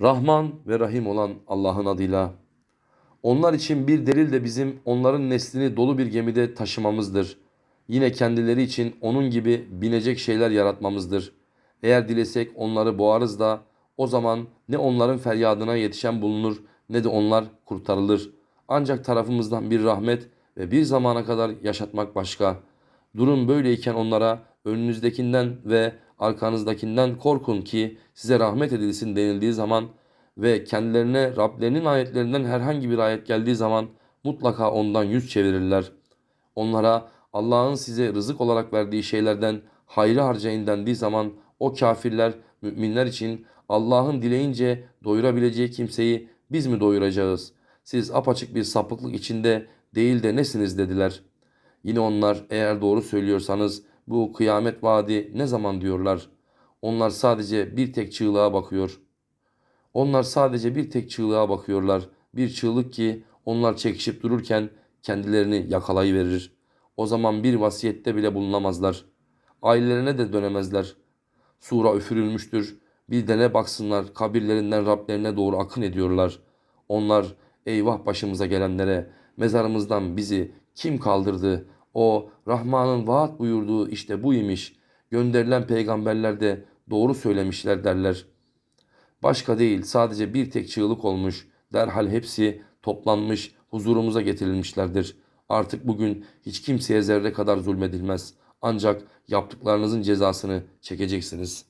Rahman ve Rahim olan Allah'ın adıyla. Onlar için bir delil de bizim onların neslini dolu bir gemide taşımamızdır. Yine kendileri için onun gibi binecek şeyler yaratmamızdır. Eğer dilesek onları boğarız da o zaman ne onların feryadına yetişen bulunur ne de onlar kurtarılır. Ancak tarafımızdan bir rahmet ve bir zamana kadar yaşatmak başka. Durum böyleyken onlara önünüzdekinden ve arkanızdakinden korkun ki size rahmet edilsin denildiği zaman ve kendilerine Rablerinin ayetlerinden herhangi bir ayet geldiği zaman mutlaka ondan yüz çevirirler. Onlara Allah'ın size rızık olarak verdiği şeylerden hayrı harcayın dendiği zaman o kafirler müminler için Allah'ın dileyince doyurabileceği kimseyi biz mi doyuracağız? Siz apaçık bir sapıklık içinde değil de nesiniz dediler. Yine onlar eğer doğru söylüyorsanız bu kıyamet vaadi ne zaman diyorlar. Onlar sadece bir tek çığlığa bakıyor. Onlar sadece bir tek çığlığa bakıyorlar. Bir çığlık ki onlar çekişip dururken kendilerini yakalayıverir. O zaman bir vasiyette bile bulunamazlar. Ailelerine de dönemezler. Sura üfürülmüştür. Bir de ne baksınlar kabirlerinden Rablerine doğru akın ediyorlar. Onlar eyvah başımıza gelenlere mezarımızdan bizi kim kaldırdı? O Rahman'ın vaat buyurduğu işte bu imiş. Gönderilen peygamberler de doğru söylemişler derler. Başka değil sadece bir tek çığlık olmuş. Derhal hepsi toplanmış huzurumuza getirilmişlerdir. Artık bugün hiç kimseye zerre kadar zulmedilmez. Ancak yaptıklarınızın cezasını çekeceksiniz.''